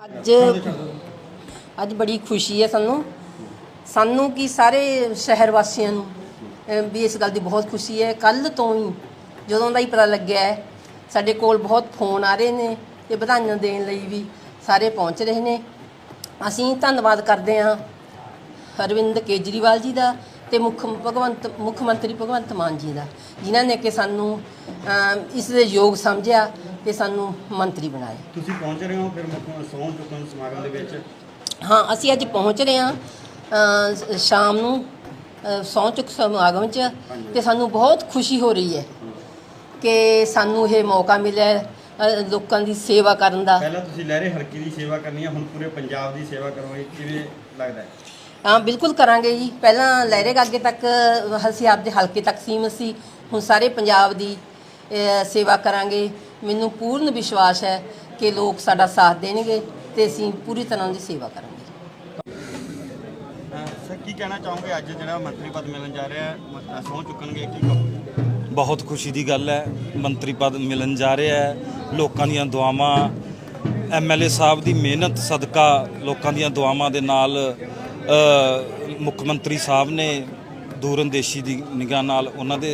ਅੱਜ ਅੱਜ ਬੜੀ ਖੁਸ਼ੀ ਹੈ ਸਾਨੂੰ। ਸਾਨੂੰ ਕੀ ਸਾਰੇ ਸ਼ਹਿਰ ਵਾਸੀਆਂ ਨੂੰ ਅਹ, ਵੀ ਇਸ ਗੱਲ ਦੀ ਬਹੁਤ ਖੁਸ਼ੀ ਹੈ। ਕੱਲ ਤੋਂ ਹੀ ਜਦੋਂ ਦਾ ਹੀ ਪਤਾ ਲੱਗਿਆ ਹੈ ਸਾਡੇ ਕੋਲ ਬਹੁਤ ਫੋਨ ਆ ਰਹੇ ਨੇ ਤੇ ਵਧਾਈਆਂ ਦੇਣ ਲਈ ਵੀ ਸਾਰੇ ਪਹੁੰਚ ਰਹੇ ਨੇ। ਅਸੀਂ ਧੰਨਵਾਦ ਕਰਦੇ ਹਾਂ ਅਰਵਿੰਦ ਕੇਜਰੀਵਾਲ ਜੀ ਦਾ ਤੇ ਮੁੱਖ ਭਗਵੰਤ ਮੁੱਖ ਮੰਤਰੀ ਭਗਵੰਤ ਮਾਨ ਜੀ ਦਾ ਜਿਨ੍ਹਾਂ ਨੇ ਕਿ ਸਾਨੂੰ ਅਹ, ਇਸ ਦੇ ਯੋਗ ਸਮਝਿਆ। ਤੇ ਸਾਨੂੰ ਮੰਤਰੀ ਬਣਾਇਆ ਤੁਸੀਂ ਪਹੁੰਚ ਰਹੇ ਹੋ ਫਿਰ ਮੁੱਖ ਸੌਂ ਚੁੱਕਣ ਸਮਾਗਮ ਦੇ ਵਿੱਚ? ਹਾਂ ਅਸੀਂ ਅੱਜ ਪਹੁੰਚ ਰਹੇ ਹਾਂ ਸ਼ਾਮ ਨੂੰ ਸਹੁੰ ਚੁੱਕ ਸਮਾਗਮ 'ਚ ਤੇ ਸਾਨੂੰ ਬਹੁਤ ਖੁਸ਼ੀ ਹੋ ਰਹੀ ਹੈ ਕਿ ਸਾਨੂੰ ਇਹ ਮੌਕਾ ਮਿਲਿਆ ਲੋਕਾਂ ਦੀ ਸੇਵਾ ਕਰਨ ਦਾ। ਪਹਿਲਾਂ ਤੁਸੀਂ ਲਹਿਰੇ ਹਲਕੇ ਦੀ ਸੇਵਾ ਕਰਨੀ ਹੈ ਹੁਣ ਪੂਰੇ ਪੰਜਾਬ ਦੀ ਸੇਵਾ ਕਰੋਗੇ ਕਿਵੇਂ ਲੱਗਦਾ ਹੈ? ਹਾਂ ਬਿਲਕੁਲ ਕਰਾਂਗੇ ਜੀ। ਪਹਿਲਾਂ ਲਹਿਰੇ ਗਾਗੇ ਤੱਕ ਅਸੀਂ ਆਪਦੇ ਹਲਕੇ ਤੱਕ ਸੀਮਤ ਸੀ ਹੁਣ ਸਾਰੇ ਪੰਜਾਬ ਦੀ ਸੇਵਾ ਕਰਾਂਗੇ। ਮੈਨੂੰ ਪੂਰਨ ਵਿਸ਼ਵਾਸ ਹੈ ਕਿ ਲੋਕ ਸਾਡਾ ਸਾਥ ਦੇਣਗੇ ਤੇ ਅਸੀਂ ਪੂਰੀ ਤਰ੍ਹਾਂ ਦੀ ਸੇਵਾ ਕਰਾਂਗੇ। ਸਰ ਕੀ ਕਹਿਣਾ ਚਾਹੋਗੇ? ਅੱਜ ਜਿਹੜਾ ਮੰਤਰੀ ਪਦ ਮਿਲਣ ਜਾ ਰਿਹਾ ਹੈ ਸੌਂ ਚੁੱਕਣਗੇ ਕੀ ਕਹੋਗੇ? ਬਹੁਤ ਖੁਸ਼ੀ ਦੀ ਗੱਲ ਹੈ। ਮੰਤਰੀ ਪਦ ਮਿਲਣ ਜਾ ਰਿਹਾ ਹੈ। ਲੋਕਾਂ ਦੀਆਂ ਦੁਆਵਾਂ ਐਮਐਲਏ ਸਾਹਿਬ ਦੀ ਮਿਹਨਤ ਸਦਕਾ ਲੋਕਾਂ ਦੀਆਂ ਦੁਆਵਾਂ ਦੇ ਨਾਲ ਮੁੱਖ ਮੰਤਰੀ ਸਾਹਿਬ ਨੇ ਦੂਰਅੰਦੇਸ਼ੀ ਦੀ ਨਿਗਾਹ ਨਾਲ ਉਹਨਾਂ ਦੇ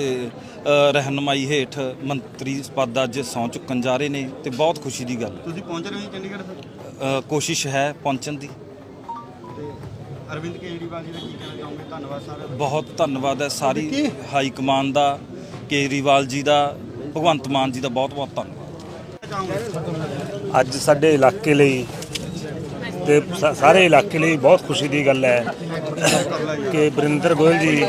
ਰਹਿਨਮਾਈ ਹੇਠ ਮੰਤਰੀ ਪਦ ਅੱਜ ਸਹੁੰ ਚੁੱਕਣ ਜਾ ਰਹੇ ਨੇ ਤੇ ਬਹੁਤ ਖੁਸ਼ੀ ਦੀ ਗੱਲ ਤੁਸੀਂ ਪਹੁੰਚ ਰਹੇ ਹੋ ਚੰਡੀਗੜ੍ਹ ਅ, ਕੋਸ਼ਿਸ਼ ਹੈ ਪਹੁੰਚਣ ਦੀ। ਤੇ ਅਰਵਿੰਦ ਕੇਜਰੀਵਾਲ ਜੀ ਦਾ ਕੀ ਕਹਿਣਾ ਚਾਹੋਗੇ? ਧੰਨਵਾਦ ਸਰ ਬਹੁਤ ਧੰਨਵਾਦ ਹੈ ਸਾਰੀ ਹਾਈ ਕਮਾਨ ਦਾ ਕੇਜਰੀਵਾਲ ਜੀ ਦਾ ਭਗਵੰਤ ਮਾਨ ਜੀ ਦਾ ਬਹੁਤ ਬਹੁਤ ਧੰਨਵਾਦ ਚਾਹੋਗੇ? ਅੱਜ ਸਾਡੇ ਇਲਾਕੇ ਲਈ ਤੇ ਸਾ- ਸਾਰੇ ਇਲਾਕੇ ਲਈ ਬਹੁਤ ਖੁਸ਼ੀ ਦੀ ਗੱਲ ਹੈ ਕਿ ਬਰਿੰਦਰ ਗੋਇਲ ਜੀ,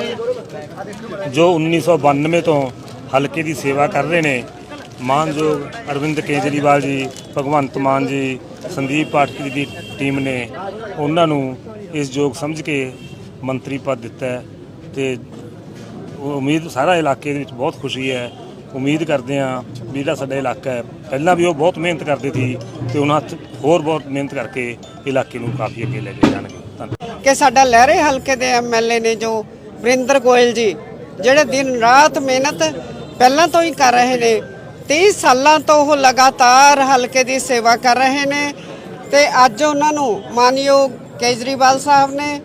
ਜੋ 1992 ਤੋਂ ਹਲਕੇ ਦੀ ਸੇਵਾ ਕਰ ਰਹੇ ਨੇ, ਮਾਨਯੋਗ ਅਰਵਿੰਦ ਕੇਜਰੀਵਾਲ ਜੀ, ਭਗਵੰਤ ਮਾਨ ਜੀ, ਸੰਦੀਪ ਪਾਠਕ ਦੀ ਟੀਮ ਨੇ, ਉਹਨਾਂ ਨੂੰ ਇਸ ਯੋਗ ਸਮਝ ਕੇ ਮੰਤਰੀ ਪਦ ਦਿੱਤਾ ਹੈ ਤੇ ਉਮੀਦ ਸਾਰਾ ਇਲਾਕੇ ਦੇ ਵਿੱਚ ਬਹੁਤ ਖੁਸ਼ੀ ਹੈ ਉਮੀਦ ਕਰਦੇ ਹਾਂ ਵੀ ਜਿਹੜਾ ਸਾਡਾ ਇਲਾਕਾ ਹੈ, ਪਹਿਲਾਂ ਵੀ ਉਹ ਬਹੁਤ ਮਿਹਨਤ ਕਰਦੇ ਸੀ ਤੇ ਉਹਨਾਂ ਹੱਥ ਹੋਰ ਬਹੁਤ ਮਿਹਨਤ ਕਰਕੇ ਇਲਾਕੇ ਨੂੰ ਕਾਫੀ ਅੱਗੇ ਲੈ ਕੇ ਜਾਣਗੇ। ਧੰਨਵਾਦ। ਕਿ ਸਾਡਾ ਲਹਿਰੇ ਹਲਕੇ ਦੇ ਐਮਐਲਏ ਨੇ ਜੋ ਵਰਿੰਦਰ ਗੋਇਲ ਜੀ, ਜਿਹੜੇ ਦਿਨ ਰਾਤ ਮਿਹਨਤ ਪਹਿਲਾਂ ਤੋਂ ਹੀ ਕਰ ਰਹੇ ਨੇ 30 ਸਾਲਾਂ ਤੋਂ ਉਹ ਲਗਾਤਾਰ ਹਲਕੇ ਦੀ ਸੇਵਾ ਕਰ ਰਹੇ ਨੇ ਤੇ ਅੱਜ ਉਹਨਾਂ ਨੂੰ ਮਾਨਯੋਗ ਕੇਜਰੀਵਾਲ ਸਾਹਿਬ ਨੇ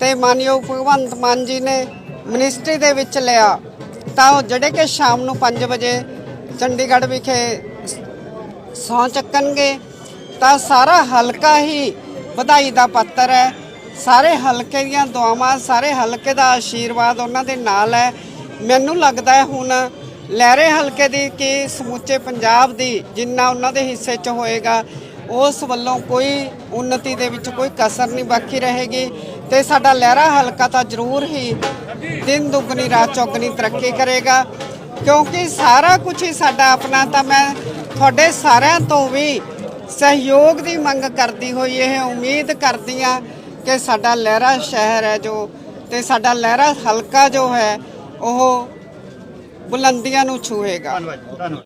ਤੇ ਮਾਨਯੋਗ ਭਗਵੰਤ ਮਾਨ ਜੀ ਨੇ ਮਿਨਿਸਟਰੀ ਦੇ ਵਿੱਚ ਲਿਆ। ਤਾਂ ਉਹ ਜਿਹੜੇ ਕਿ ਸ਼ਾਮ ਨੂੰ 5 ਵਜੇ ਚੰਡੀਗੜ੍ਹ ਵਿਖੇ ਸਹੁੰ ਚੱਕਣਗੇ, ਤਾਂ ਸਾਰਾ ਹਲਕਾ ਹੀ ਵਧਾਈ ਦਾ ਪਾਤਰ ਹੈ। ਸਾਰੇ ਹਲਕੇ ਦੀਆਂ ਦੁਆਵਾਂ, ਸਾਰੇ ਹਲਕੇ ਦਾ ਆਸ਼ੀਰਵਾਦ ਉਹਨਾਂ ਦੇ ਨਾਲ ਹੈ। ਮੈਨੂੰ ਲੱਗਦਾ ਹੈ ਹੁਣ ਲਹਿਰੇ ਹਲਕੇ ਦੀ ਕਿ ਸਮੁੱਚੇ ਪੰਜਾਬ ਦੀ ਜਿੰਨਾ ਉਹਨਾਂ ਦੇ ਹਿੱਸੇ 'ਚ ਹੋਏਗਾ, ਉਸ ਵੱਲੋਂ ਕੋਈ ਉન્નਤੀ ਦੇ ਵਿੱਚ ਕੋਈ ਕਸਰ ਨਹੀਂ ਬਾਕੀ ਰਹੇਗੀ। ਤੇ ਸਾਡਾ ਲਹਿਰਾ ਹਲਕਾ ਤਾਂ ਜ਼ਰੂਰ ਹੀ ਦਿਨ ਦੁੱਗਣੀ, ਰਾਤ ਚੌਗਣੀ ਤਰੱਕੀ ਕਰੇਗਾ, ਕਿਉਂਕਿ ਸਾਰਾ ਕੁਝ ਹੀ ਸਾਡਾ ਆਪਣਾ ਤਾਂ ਮੈਂ ਤੁਹਾਡੇ ਸਾਰਿਆਂ ਤੋਂ ਵੀ ਸਹਿਯੋਗ ਦੀ ਮੰਗ ਕਰਦੀ ਹੋਈ ਇਹ ਉਮੀਦ ਕਰਦੀ ਆ ਕਿ ਸਾਡਾ ਲਹਿਰਾ ਸ਼ਹਿਰ ਹੈ ਜੋ ਤੇ ਸਾਡਾ ਲਹਿਰਾ ਹਲਕਾ ਜੋ ਹੈ, ਉਹ ਬੁਲੰਦੀਆਂ ਨੂੰ ਛੂਹੇਗਾ ਧੰਨਵਾਦ।